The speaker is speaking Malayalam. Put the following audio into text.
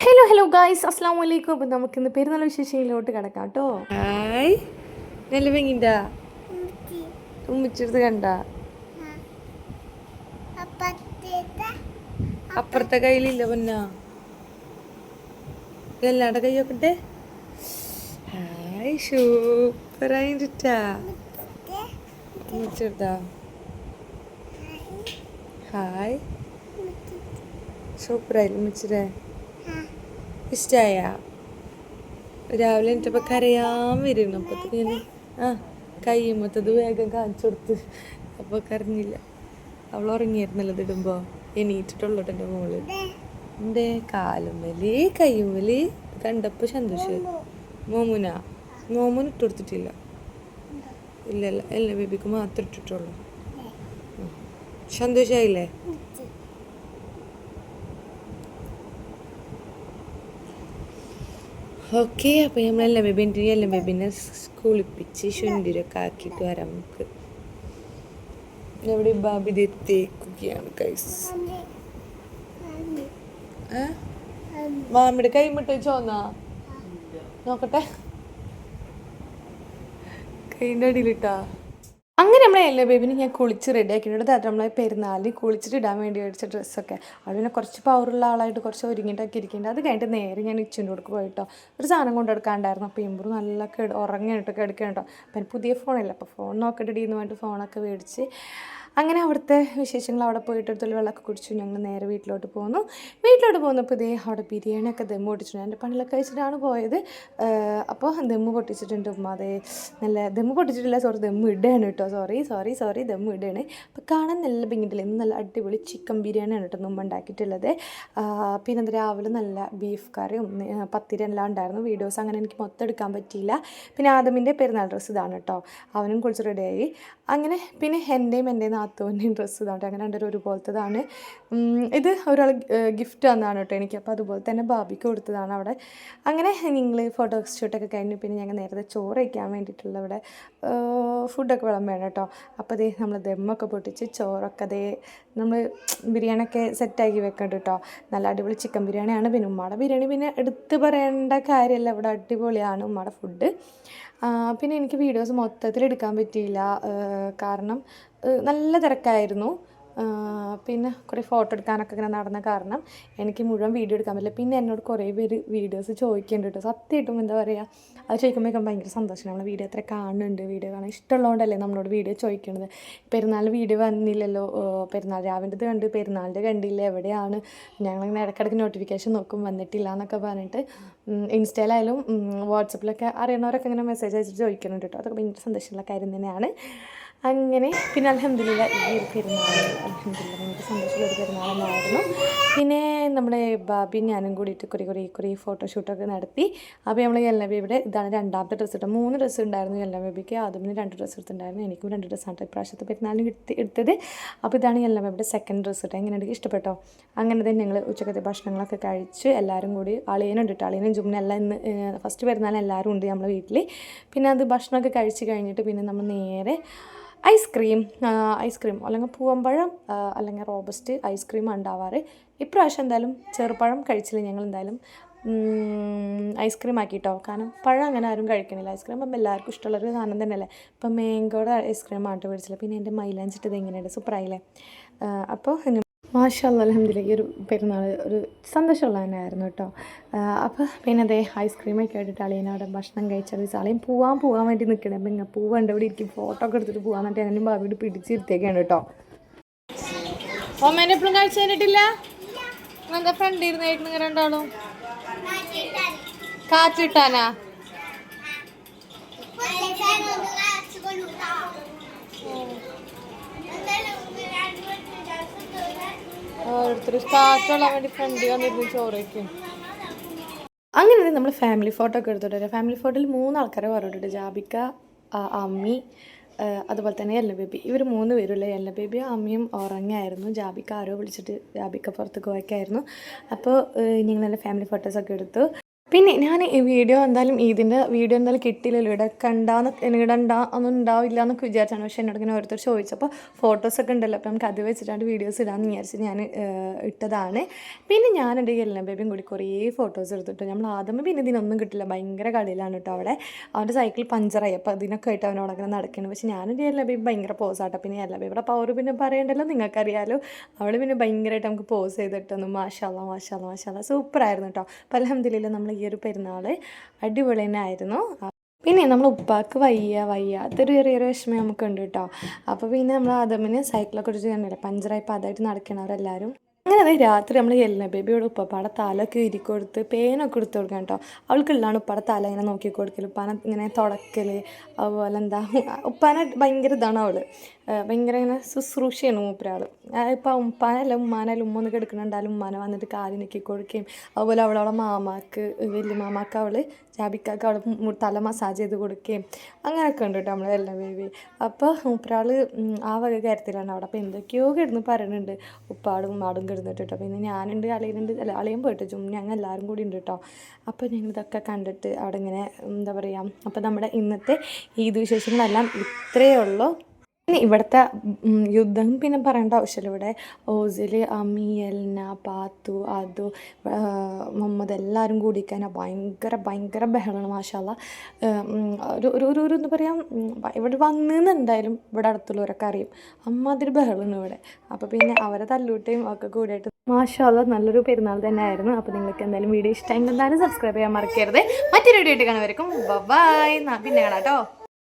ഹലോ ഹലോ ഗായ്സ് അസ്സാം വലൈക്കും അപ്പം നമുക്കിന്ന് പെരുന്നാൾ വിശേഷങ്ങളിലോട്ട് കിടക്കാം കേട്ടോ. ഹായ്. നല്ല വെങ്ങിണ്ടാ ഉമ്മിച്ചെടുത്ത് കണ്ട? അപ്പുറത്തെ കയ്യിലില്ല പൊന്ന? എല്ലാടെ കൈയൊക്കെ ഹായ് സൂപ്പറായിട്ടാ ഉമ്മിച്ചെടുത്താ ഹായ്. സൂപ്പറായി ഉമ്മിച്ചിരെ ഇഷ്ടായ? രാവിലെ എന്നിട്ടപ്പോൾ കരയാൻ വരുന്നു. അപ്പത്തേക്ക് ഞാൻ ആ കയ്യുമ്പത്തത് വേഗം കാണിച്ചു കൊടുത്ത്. അപ്പോൾ കരഞ്ഞില്ല. അവൾ ഉറങ്ങിയായിരുന്നല്ലോ ഇതിടുമ്പോൾ എണീറ്റിട്ടുള്ളൂ എന്റെ മോൾ. എന്റെ കാലുമ്മൽ കയ്യുമ്മൽ. കണ്ടപ്പോൾ സന്തോഷ് മോമുന? മോമുൻ ഇട്ട് കൊടുത്തിട്ടില്ല. ഇല്ല ഇല്ല എല്ലാ ബേബിക്ക് മാത്രം ഇട്ടിട്ടുള്ളൂ. ഉം. ഓക്കെ അപ്പോൾ നമ്മൾ എല്ലാ ബേബിനെ കുളിപ്പിച്ച് ശുണ്ടിരൊക്കെ ആക്കിയിട്ട് വരാം നമുക്ക്. എവിടെ ബാബി എത്തിക്കുകയാണ് കൈസ് മാമിയുടെ കൈ മുട്ട ചോന്നാ നോക്കട്ടെ. കൈന്റെ അടിയിലിട്ടാ? അങ്ങനെ നമ്മളെ എല്ലാ ബേബിനെ ഞാൻ കുളിച്ച് റെഡി ആക്കിയിട്ടുണ്ട്. അത് നമ്മളെ പെരുന്നാളിന് കുളിച്ചിട്ട് ഇടാൻ വേണ്ടി മേടിച്ച ഡ്രസ്സൊക്കെ അവിടെ പിന്നെ കുറച്ച് പവറുള്ള ആളായിട്ട് കുറച്ച് ഒരുങ്ങിയിട്ടൊക്കെ ഇരിക്കുന്നുണ്ട് അത് കഴിഞ്ഞിട്ട് നേരെ ഞാൻ ഇച്ചിന്റെ കൊടുക്ക് പോയിട്ടോ. ഒരു സാധനം കൊണ്ടെടുക്കാണ്ടായിരുന്നു അപ്പോൾ ഇമ്പറ് നല്ല ഉറങ്ങിയിട്ടൊക്കെ എടുക്കണം കേട്ടോ അപ്പം പുതിയ ഫോണല്ല അപ്പോൾ ഫോൺ നോക്കിയിട്ട് ഇടീന്ന് പറഞ്ഞിട്ട് ഫോണൊക്കെ മേടിച്ച് അങ്ങനെ അവിടുത്തെ വിശേഷങ്ങൾ അവിടെ പോയിട്ട് എടുത്തുള്ള വെള്ളമൊക്കെ കുടിച്ചു. ഞങ്ങൾ നേരെ വീട്ടിലോട്ട് പോന്നു. വീട്ടിലോട്ട് പോകുന്നപ്പോൾ ഇതേ അവിടെ ബിരിയാണിയൊക്കെ ദമ്മ് പൊട്ടിച്ചിട്ടുണ്ട്. എന്റെ പണിലൊക്കെ വെച്ചിട്ടാണ് പോയത്. അപ്പോൾ ദമ്മ് പൊട്ടിച്ചിട്ടുണ്ട്. ഉമ്മ അതേ നല്ല ദമ്മ് പൊട്ടിച്ചിട്ടില്ല സോറി ദമ്മ് ഇടുകയാണ് കേട്ടോ. സോറി സോറി സോറി ദമ്മ് ഇടുകയാണ്. അപ്പോൾ കാണാൻ നല്ല ബിങ്ങിട്ടില്ല ഇന്ന് നല്ല അടിപൊളി ചിക്കൻ ബിരിയാണിയാണ് കേട്ടോ ഉമ്മ ഉണ്ടാക്കിയിട്ടുള്ളത്. പിന്നെ രാവിലെ നല്ല ബീഫ് കറിയും പത്തിരി എല്ലാം ഉണ്ടായിരുന്നു. വീഡിയോസ് അങ്ങനെ എനിക്ക് മൊത്തം എടുക്കാൻ പറ്റിയില്ല. പിന്നെ ആദമിന്റെ പെരുന്നാൾ ഡ്രസ്സ് ഇതാണ് കേട്ടോ. അവനും കുളിച്ച് റെഡിയായി അങ്ങനെ പിന്നെ എന്റെയും എന്റെ നാത്തുവിന്റെയും ഡ്രസ്സ് ഇതാണ് അങ്ങനെ രണ്ടൊരു ഒരുപോലത്തതാണ്. ഇത് ഒരാൾ ഗിഫ്റ്റ് തന്നതാണ് കേട്ടോ എനിക്ക്. അപ്പോൾ അതുപോലെ തന്നെ ബാബിക്ക് കൊടുത്തതാണ് അവിടെ. അങ്ങനെ നിങ്ങൾ ഫോട്ടോ ഷൂട്ടൊക്കെ കഴിഞ്ഞ് പിന്നെ ഞങ്ങൾ നേരത്തെ ചോറ് വയ്ക്കാൻ വേണ്ടിയിട്ടുള്ള ഇവിടെ ഫുഡൊക്കെ വിളം വേണം കേട്ടോ. അപ്പോൾ അതേ നമ്മൾ ദമ്മൊക്കെ പൊട്ടിച്ച് ചോറൊക്കെ അതേ നമ്മൾ ബിരിയാണിയൊക്കെ സെറ്റാക്കി വെക്കുന്നുണ്ട് കേട്ടോ. നല്ല അടിപൊളി ചിക്കൻ ബിരിയാണിയാണ്. പിന്നെ ഉമ്മയുടെ ബിരിയാണി പിന്നെ എടുത്ത് പറയേണ്ട കാര്യമല്ല. ഇവിടെ അടിപൊളിയാണ് ഉമ്മയുടെ ഫുഡ് പിന്നെ എനിക്ക് വീഡിയോസ് മൊത്തത്തിൽ എടുക്കാൻ പറ്റിയില്ല കാരണം നല്ല തിരക്കായിരുന്നു. പിന്നെ കുറേ ഫോട്ടോ എടുക്കാനൊക്കെ ഇങ്ങനെ നടന്ന കാരണം എനിക്ക് മുഴുവൻ വീഡിയോ എടുക്കാൻ പറ്റില്ല. പിന്നെ എന്നോട് കുറേ പേര് വീഡിയോസ് ചോദിക്കുന്നുണ്ട് കേട്ടോ. സത്യമായിട്ടും എന്താ പറയുക അത് ചോദിക്കുമ്പോഴേക്കും ഭയങ്കര സന്തോഷം നമ്മൾ വീഡിയോ എത്ര കാണുന്നുണ്ട് വീഡിയോ കാണാൻ ഇഷ്ടമുള്ളതുകൊണ്ടല്ലേ നമ്മളോട് വീഡിയോ ചോദിക്കുന്നത് പെരുന്നാൾ വീഡിയോ വന്നില്ലല്ലോ പെരുന്നാൾ രാവിലത്തെ കണ്ട് പെരുന്നാളിന്റെ കണ്ടില്ല എവിടെയാണ്? ഞങ്ങളിങ്ങനെ ഇടയ്ക്കിടയ്ക്ക് നോട്ടിഫിക്കേഷൻ നോക്കും വന്നിട്ടില്ല എന്നൊക്കെ പറഞ്ഞിട്ട് ഇൻസ്റ്റയിലായാലും വാട്സപ്പിലൊക്കെ അറിയണവരൊക്കെ ഇങ്ങനെ മെസ്സേജ് അയച്ചിട്ട് ചോദിക്കുന്നുണ്ട് കേട്ടോ. അതൊക്കെ ഭയങ്കര സന്തോഷമുള്ള കാര്യം തന്നെയാണ്. അങ്ങനെ. പിന്നെ അലഹമില്ല ഈ ഒരു പെരുന്നാൾ അലഹമില്ല ഭയങ്കര സന്തോഷമുള്ള ഒരു പെരുന്നാളെന്നായിരുന്നു. പിന്നെ നമ്മുടെ ബാബി ഞാനും കൂടിയിട്ട് കുറേ കുറേ കുറേ ഫോട്ടോഷൂട്ടൊക്കെ നടത്തി. അപ്പോൾ നമ്മൾ എല്ലാ ബേബിയുടെ ഇതാണ് രണ്ടാമത്തെ ഡ്രസ്സ് ഇട്ടത്. മൂന്ന് ഡ്രസ്സ് ഉണ്ടായിരുന്നു എല്ലാ ബേബിക്ക് ആദ്യം രണ്ട് ഡ്രസ്സ് എടുത്തിട്ടുണ്ടായിരുന്നു. എനിക്കും രണ്ട് ഡ്രസ്സാണ് ഇപ്രാവശ്യത്തെ പെരുന്നാളിന് എടുത്ത് എടുത്തത്. അപ്പോൾ ഇതാണ് എല്ലാ ബേബിയുടെ സെക്കൻഡ് ഡ്രസ്സ് ഇട്ടത്. എനിക്ക് ഇഷ്ടപ്പെട്ടോ? അങ്ങനെ തന്നെ ഞങ്ങൾ ഉച്ചക്കത്തെ ഭക്ഷണങ്ങളൊക്കെ കഴിച്ച് എല്ലാവരും കൂടി അളിയനുണ്ട് കേട്ടോ. അളിയനും ജുമ്നെല്ലാം ഇന്ന് ഫസ്റ്റ് പെരുന്നാൾ എല്ലാവരും ഉണ്ട് നമ്മളെ വീട്ടിൽ പിന്നെ അത് ഭക്ഷണമൊക്കെ കഴിച്ച് കഴിഞ്ഞിട്ട് പിന്നെ നമ്മൾ നേരെ ഐസ്ക്രീം ഐസ്ക്രീം അല്ലെങ്കിൽ പൂവമ്പഴം അല്ലെങ്കിൽ റോബസ്റ്റ് ഐസ്ക്രീം ഉണ്ടാവാറ്. ഇപ്രാവശ്യം എന്തായാലും ചെറുപഴം കഴിച്ചില്ല ഞങ്ങൾ എന്തായാലും. ഐസ്ക്രീം ആക്കിയിട്ടോ കാരണം പഴം അങ്ങനെ ആരും കഴിക്കണില്ല. ഐസ്ക്രീം അപ്പം എല്ലാവർക്കും ഇഷ്ടമുള്ളൊരു സാധനം തന്നെയല്ലേ? ഇപ്പം മാംഗോയുടെ ഐസ്ക്രീം ആട്ട് മേടിച്ചില്ല പിന്നെ എന്റെ മൈലാഞ്ചിട്ടത് എങ്ങനെയുണ്ട്? സൂപ്പറായില്ലേ? അപ്പോൾ മാഷല്ല അലഹമില്ല ഈ ഒരു പെരുന്നാൾ ഒരു സന്തോഷമുള്ള തന്നെയായിരുന്നു കേട്ടോ. അപ്പോൾ പിന്നെ അതേ ഐസ്ക്രീമൊക്കെ ആയിട്ട് അളിയനവിടെ ഭക്ഷണം കഴിച്ചത്. അളിയൻ പോവാൻ പോകാൻ വേണ്ടി നിൽക്കണം അപ്പം ഇങ്ങനെ പൂവുണ്ട് ഇവിടെ ഇരിക്കും. ഫോട്ടോ ഒക്കെ എടുത്തിട്ട് പോകാൻ എന്നിട്ട് ഞാനും ഭാവിയോട് പിടിച്ചിരുത്തേക്കാണ് കേട്ടോ. ഓമേനെ എപ്പോഴും കഴിച്ചു കഴിഞ്ഞിട്ടില്ല എന്താ ഫ്രണ്ട് ഇരുന്നായിരുന്നു രണ്ടാളും? കാറ്റിട്ടാനാ? അങ്ങനെ നമ്മൾ ഫാമിലി ഫോട്ടോ ഒക്കെ എടുത്തിട്ട് ഫാമിലി ഫോട്ടോയിൽ മൂന്ന് ആൾക്കാരെ പറഞ്ഞിട്ടുണ്ട്. ജാബിക്ക അമ്മി അതുപോലെ തന്നെ എല്ല ബേബി. ഇവർ മൂന്ന് പേരുള്ള എല്ല ബേബി അമ്മയും ഉറങ്ങായിരുന്നു. ജാബിക്ക ആരോ വിളിച്ചിട്ട് ജാബിക്ക പുറത്ത് പോയൊക്കെയായിരുന്നു അപ്പോൾ ഞങ്ങൾ നല്ല ഫാമിലി ഫോട്ടോസൊക്കെ എടുത്തു. പിന്നെ ഞാൻ ഈ വീഡിയോ എന്തായാലും ഇതിന്റെ വീഡിയോ എന്തായാലും കിട്ടിയില്ലല്ലോ. ഇവിടെ കണ്ടാന്ന് ഇടണ്ട ഒന്നും ഉണ്ടാവില്ല എന്നൊക്കെ വിചാരിച്ചാണ്. പക്ഷേ എന്നോട് ഇങ്ങനെ ഓരോരുത്തർ ചോദിച്ചപ്പോൾ ഫോട്ടോസൊക്കെ ഉണ്ടല്ലോ അപ്പോൾ നമുക്ക് അത് വെച്ചിട്ടാണ് വീഡിയോസ് ഇടാമെന്ന് വിചാരിച്ച് ഞാൻ ഇട്ടതാണ്. പിന്നെ ഞാൻ എന്റെ എല്ലാം ബേബിയും കൂടി കുറേ ഫോട്ടോസ് എടുത്തിട്ട് നമ്മൾ ആദ്യമേ പിന്നെ ഇതിനൊന്നും കിട്ടില്ല. ഭയങ്കര കളിയിലാണ് കേട്ടോ അവിടെ. അവന്റെ സൈക്കിൾ പഞ്ചറായി അപ്പോൾ അതിനൊക്കെ ആയിട്ട് അവനോട് അങ്ങനെ നടക്കുന്നത് പക്ഷേ ഞാനെന്റെ എല്ലാ ബേബി ഭയങ്കര പോസാട്ടോ പിന്നെ എല്ലാ ബേബിയുടെ പവർ പിന്നെ പറയണ്ടല്ലോ നിങ്ങൾക്കറിയാലോ. അവൾ പിന്നെ ഭയങ്കരമായിട്ട് നമുക്ക് പോസ് ചെയ്തിട്ടൊന്നും മാഷാല്ല മാഷാല്ല മാഷാല്ല സൂപ്പറായിരുന്നു കേട്ടോ അപ്പോൾ അലഹമ്മദില്ല നമ്മൾ ഈ ഒരു പെരുന്നാൾ അടിപൊളി തന്നെ ആയിരുന്നു. പിന്നെ നമ്മൾ ഉപ്പാക്ക് വയ്യ വയ്യാത്തൊരു ചെറിയൊരു വിഷമം നമുക്കുണ്ട് കേട്ടോ. അപ്പോൾ പിന്നെ നമ്മൾ ആദമിന് സൈക്കിളൊക്കെ കുറിച്ച് കണ്ടില്ല? പഞ്ചറായി അതായിട്ട് നടക്കണവരെല്ലാവരും അങ്ങനെ അത് രാത്രി നമ്മൾ എല്ലാം ബേബിയോട് ഉപ്പപ്പാടെ തലൊക്കെ ഇരി കൊടുത്ത് പേനൊക്കെ എടുത്ത് കൊടുക്കണം കേട്ടോ. അവൾക്കുള്ളതാണ് ഉപ്പാടെ തല ഇങ്ങനെ നോക്കി കൊടുക്കൽ ഉപ്പാന ഇങ്ങനെ തുടക്കൽ അതുപോലെ എന്താ ഉപ്പാന ഭയങ്കര ഇതാണ് അവൾ ഭയങ്കര ഇങ്ങനെ ശുശ്രൂഷയാണ് മൂപ്പരാൾ ഇപ്പം ഉപ്പാനല്ല ഉമ്മാനല്ല ഉമ്മ ഒന്നൊക്കെ എടുക്കണുണ്ടാലും ഉമ്മാനെ വന്നിട്ട് കാലി നീക്കി കൊടുക്കുകയും അതുപോലെ അവളവളെ മാമാക്ക് വലിയ മാമാക്ക് അവൾ ജാബിക്കാക്ക് അവൾ തല മസാജ് ചെയ്ത് കൊടുക്കുകയും അങ്ങനെയൊക്കെ ഉണ്ട് കേട്ടോ നമ്മളെ എല്ലാം ബേബി. അപ്പോൾ മൂപ്പരാൾ ആ വക കാര്യത്തിലാണ് അവിടെ. അപ്പോൾ എന്തൊക്കെയോ കിടന്ന് പറയുന്നുണ്ട് ഉപ്പാടും ഉമ്മാടും കിടന്നിട്ട് കേട്ടോ. പിന്നെ ഞാനുണ്ട് അളിയനുണ്ട് അല്ല അളിയൻ പോയിട്ട് ചും ഞങ്ങൾ എല്ലാവരും കൂടി ഉണ്ട് കേട്ടോ. അപ്പോൾ ഞങ്ങൾ ഇതൊക്കെ കണ്ടിട്ട് അവിടെ ഇങ്ങനെ എന്താ പറയുക അപ്പോൾ നമ്മുടെ ഇന്നത്തെ ഈദ് വിശേഷങ്ങളെല്ലാം ഇത്രയേ ഉള്ളൂ. പിന്നെ ഇവിടുത്തെ യുദ്ധം പിന്നെ പറയേണ്ട ആവശ്യമില്ല. ഇവിടെ ഓസിൽ അമി എൽന പാത്തു അതു മുഹമ്മദ് എല്ലാവരും കൂടിക്കാൻ ഭയങ്കര ഭയങ്കര ബഹളമാണ് മാഷാല്ല ഒരു ഒരു ഒരു ഒരു പറയാം ഇവിടെ വന്നെന്ന് എന്തായാലും ഇവിടെ അടുത്തുള്ളവരൊക്കെ അറിയും. അമ്മാതിരി ബഹളമാണ് ഇവിടെ. അപ്പോൾ പിന്നെ അവരെ തല്ലൂട്ടയും ഒക്കെ കൂടിയിട്ട് മാഷാല്ല നല്ലൊരു പെരുന്നാൾ തന്നെ ആയിരുന്നു അപ്പോൾ നിങ്ങൾക്ക് എന്തായാലും വീഡിയോ ഇഷ്ടമെങ്കിൽ എന്തായാലും സബ്സ്ക്രൈബ് ചെയ്യാൻ മറക്കരുത്. മറ്റൊരു വീഡിയോ ആയിട്ട് കാണുമായിരിക്കും ബൈ പിന്നെ കാണാം കേട്ടോ.